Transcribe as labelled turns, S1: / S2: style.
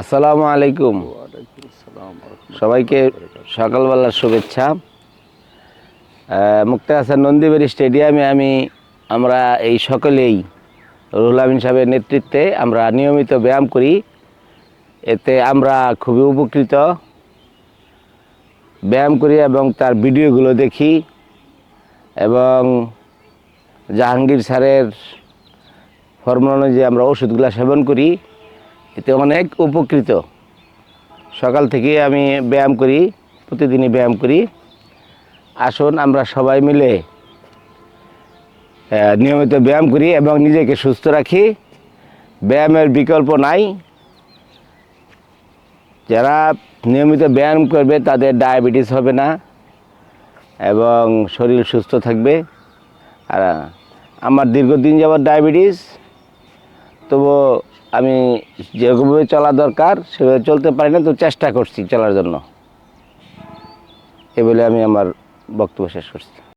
S1: আসসালামু আলাইকুম। সবাইকে সকালবেলার শুভেচ্ছা। মুক্তা হাসান নন্দীবাড়ি স্টেডিয়ামে আমি, আমরা এই সকলেই রুহুল আমিন সাহেবের নেতৃত্বে আমরা নিয়মিত ব্যায়াম করি। এতে আমরা খুবই উপকৃত। ব্যায়াম করি এবং তার ভিডিওগুলো দেখি এবং জাহাঙ্গীর স্যারের ফর্মুলা অনুযায়ী আমরা ওষুধগুলো সেবন করি। এতে অনেক উপকৃত। সকাল থেকে আমি ব্যায়াম করি, প্রতিদিনই ব্যায়াম করি। আসুন, আমরা সবাই মিলে নিয়মিত ব্যায়াম করি এবং নিজেকে সুস্থ রাখি। ব্যায়ামের বিকল্প নাই। যারা নিয়মিত ব্যায়াম করবে, তাদের ডায়াবেটিস হবে না এবং শরীর সুস্থ থাকবে। আর, আমার দীর্ঘদিন যাবার ডায়াবেটিস তবু আমি যেভাবে চলা দরকার, সেভাবে চলতে পারি না, তো চেষ্টা করছি চলার জন্য। এ বলে আমি আমার বক্তব্য শেষ করছি।